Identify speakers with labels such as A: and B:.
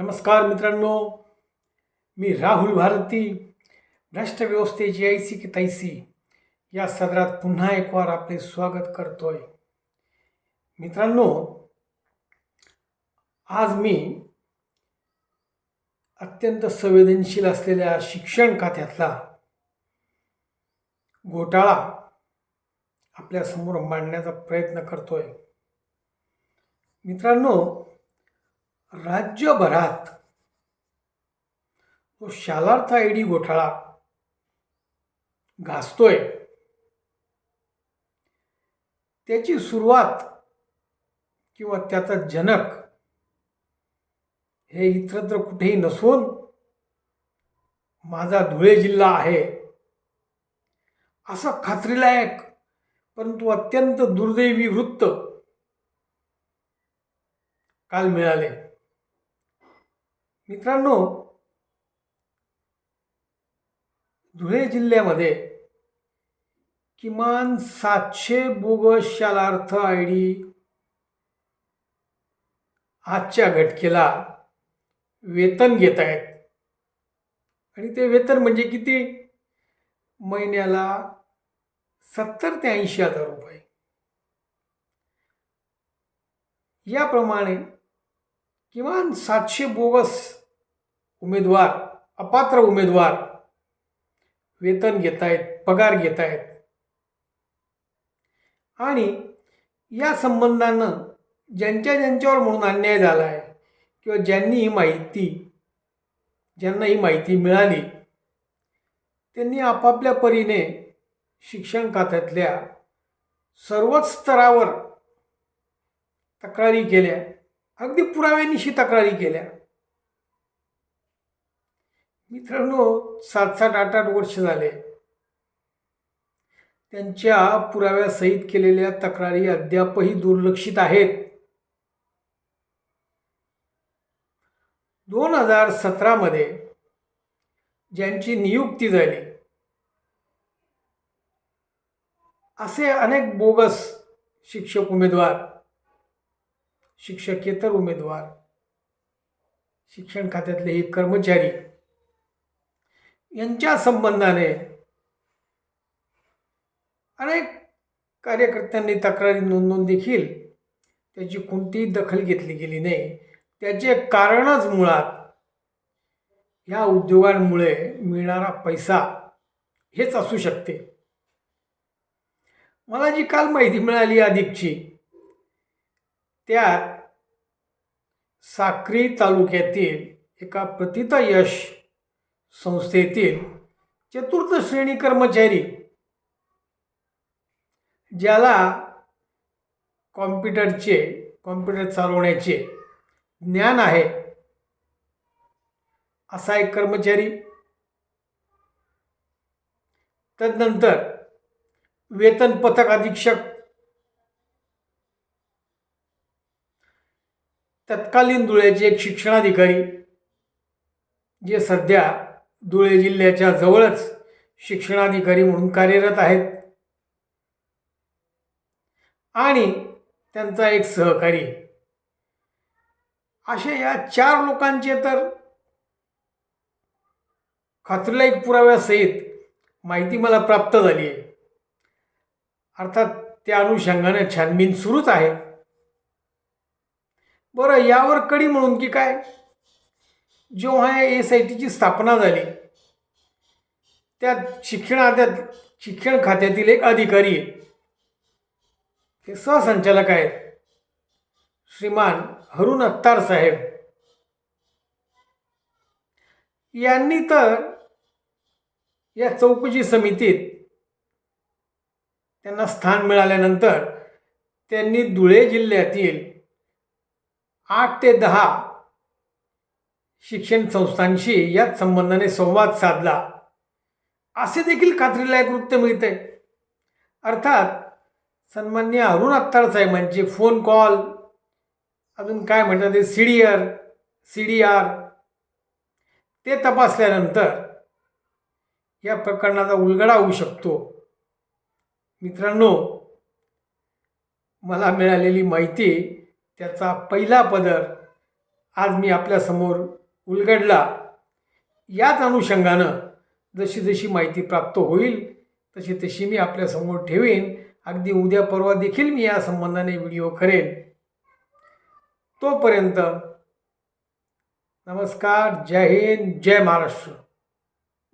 A: नमस्कार मित्रांनो मी राहुल भारती भ्रष्ट व्यवस्थेची ऐसी की तैसी या सदरात पुन्हा एक वार आपले स्वागत करतोय. मित्रांनो आज मी अत्यंत संवेदनशील असलेल्या शिक्षण खात्यातला घोटाळा आपल्यासमोर मांडण्याचा प्रयत्न करतोय. मित्रांनो राज्यभरात तो शालार्थ आय डी घोटाळा घासतोय. त्याची सुरुवात किंवा त्याचा जनक हे इतरत्र कुठेही नसून माझा धुळे जिल्हा आहे असं खात्रीलायक परंतु अत्यंत दुर्दैवी वृत्त काल मिळाले. मित्रांनो धुळे जिल्ह्यामध्ये किमान सातशे बोगस शालार्थ आय डी आजच्या घटकेला वेतन घेत आहेत. आणि ते वेतन म्हणजे किती? महिन्याला सत्तर ते ऐंशी हजार रुपये. याप्रमाणे किमान सातशे बोगस उमेदवार अपात्र उमेदवार वेतन घेत आहेत पगार घेत आहेत आणि या संबंधानं ज्यांच्या ज्यांच्यावर म्हणून अन्याय झाला आहे किंवा ज्यांनी ही माहिती ज्यांना ही माहिती मिळाली त्यांनी आपापल्या परीने शिक्षण खात्यातल्या सर्वच स्तरावर तक्रारी केल्या. अगदी पुराव्यानिशी तक्रारी केल्या. मित्रांनो सात सात आठ आठ वर्ष झाले. त्यांच्या पुराव्यासहित केलेल्या तक्रारी अद्यापही दुर्लक्षित आहेत. दोन हजार सतरामध्ये ज्यांची नियुक्ती झाली असे अनेक बोगस शिक्षक उमेदवार शिक्षकेतर उमेदवार शिक्षण खात्यातले हे कर्मचारी यांच्या संबंधाने. अनेक कार्यकर्त्यांनी तक्रारी नोंदवून देखील त्याची कोणतीही दखल घेतली गेली नाही. त्याचे कारणच मुळात ह्या उद्योगांमुळे मिळणारा पैसा हेच असू शकते. मला जी काल माहिती मिळाली अधिकची त्यात साक्री तालुक्यातील एका प्रतितयश संस्थेतील चतुर्थ श्रेणी कर्मचारी ज्याला कॉम्प्युटरचे कॉम्प्युटर चालवण्याचे ज्ञान आहे असा एक कर्मचारी. तदनंतर वेतन पथक अधीक्षक तत्कालीन धुळ्याचे एक शिक्षणाधिकारी जे सध्या धुळे जिल्ह्याच्या जवळच शिक्षणाधिकारी म्हणून कार्यरत आहेत. आणि त्यांचा एक सहकारी. अशा या चार लोकांचे तर खात्रीलायक पुराव्यासहित माहिती मला प्राप्त झाली आहे. अर्थात त्या अनुषंगाने छानबीन सुरूच आहे. बरं यावर कडी म्हणून की काय? जेव्हा या एस आय टीची स्थापना झाली त्यात शिक्षणात शिक्षण खात्यातील एक अधिकारी आहे. ते सहसंचालक आहेत. श्रीमान हरुण अत्तार साहेब. यांनी तर या चौकशी समितीत त्यांना स्थान मिळाल्यानंतर त्यांनी धुळे जिल्ह्यातील आठ ते दहा शिक्षण संस्थांशी याच संबंधाने संवाद साधला. असे देखील खात्रीलायक वृत्त मिळते अर्थात सन्मान्य अरुण अत्तार साहेबांचे फोन कॉल अजून काय म्हणतात ते C D R C D R ते तपासल्यानंतर या प्रकरणाचा उलगडा होऊ शकतो. मित्रांनो मला मिळालेली माहिती त्याचा पहिला पदर आज मी आपल्यासमोर उलगडला. याच अनुषंगानं जशी जशी माहिती प्राप्त होईल तशी तशी मी आपल्यासमोर ठेवीन. अगदी उद्या परवा देखील मी या संबंधाने व्हिडिओ करेन. तोपर्यंत नमस्कार जय हिंद जय महाराष्ट्र.